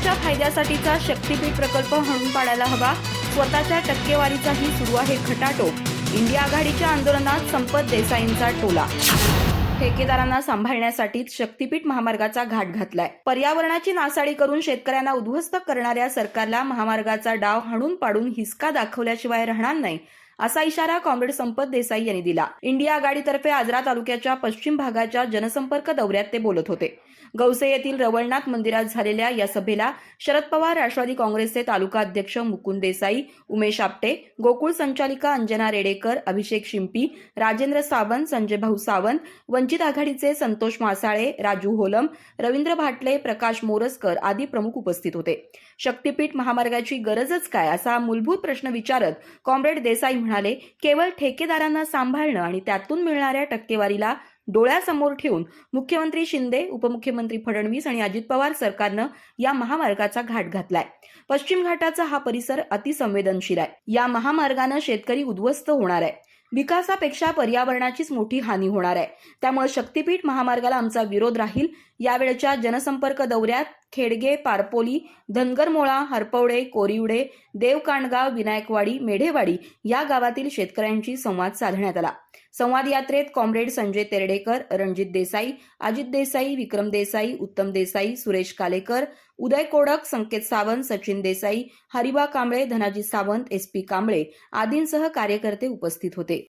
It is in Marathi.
फायद्यासाठीचा शक्तीपीठ प्रकल्प हणून पाडायला हवा. स्वतःच्या टक्केवारीचाही सुरू आहे खटाटोप इंडिया आघाडीच्या आंदोलनात संपत देसाईंचा टोला. ठेकेदारांना सांभाळण्यासाठी शक्तीपीठ महामार्गाचा घाट घातलाय. पर्यावरणाची नासाडी करून शेतकऱ्यांना उद्ध्वस्त करणाऱ्या सरकारला महामार्गाचा डाव हाणून पाडून हिसका दाखवल्याशिवाय राहणार नाही. असा इशारा कॉम्रेड संपत देसाई यांनी दिला. इंडिया आघाडीतर्फे आजरा तालुक्याच्या पश्चिम भागाच्या जनसंपर्क दौऱ्यात ते बोलत होते. गौसे येथील रवळनाथ मंदिरात झालेल्या या सभेला शरद पवार राष्ट्रवादी काँग्रेसचे तालुका अध्यक्ष मुकुंद देसाई उमेश आपटे गोकुळ संचालिका अंजना रेडेकर अभिषेक शिंपी राजेंद्र सावंत संजय भाऊ सावंत वंचित आघाडीचे संतोष मासाळे राजू होलम रवींद्र भाटले प्रकाश मोरसकर आदी प्रमुख उपस्थित होते. शक्तीपीठ महामार्गाची गरजच काय असा मूलभूत प्रश्न विचारत कॉम्रेड देसाई म्हणाले केवळ ठेकेदारांना सांभाळणं आणि त्यातून मिळणाऱ्या टक्केवारीला डोळ्यासमोर ठेवून मुख्यमंत्री शिंदे उपमुख्यमंत्री फडणवीस आणि अजित पवार सरकारनं या महामार्गाचा घाट घातलाय. पश्चिम घाटाचा हा परिसर अतिसंवेदनशील आहे. या महामार्गानं शेतकरी उद्ध्वस्त होणार आहे. विकासापेक्षा पर्यावरणाचीच मोठी हानी होणार आहे. त्यामुळे शक्तीपीठ महामार्गाला आमचा विरोध राहील. यावेळच्या जनसंपर्क दौऱ्यात खेडगे पारपोली धनगरमोळा हरपवडे कोरिवडे देवकांडगाव विनायकवाडी मेढेवाडी या गावातील शेतकऱ्यांशी संवाद साधण्यात आला. संवाद यात्रेत comrade Sanjay Terdekar Ranjit Desai Ajit Desai Vikram Desai Uttam Desai Suresh Kalekar Uday Kodak Sanket Sawant Sachin Desai Hariba Kamble Dhanaji Sawant S P Kamble आदींसह कार्यकर्ते उपस्थित होते.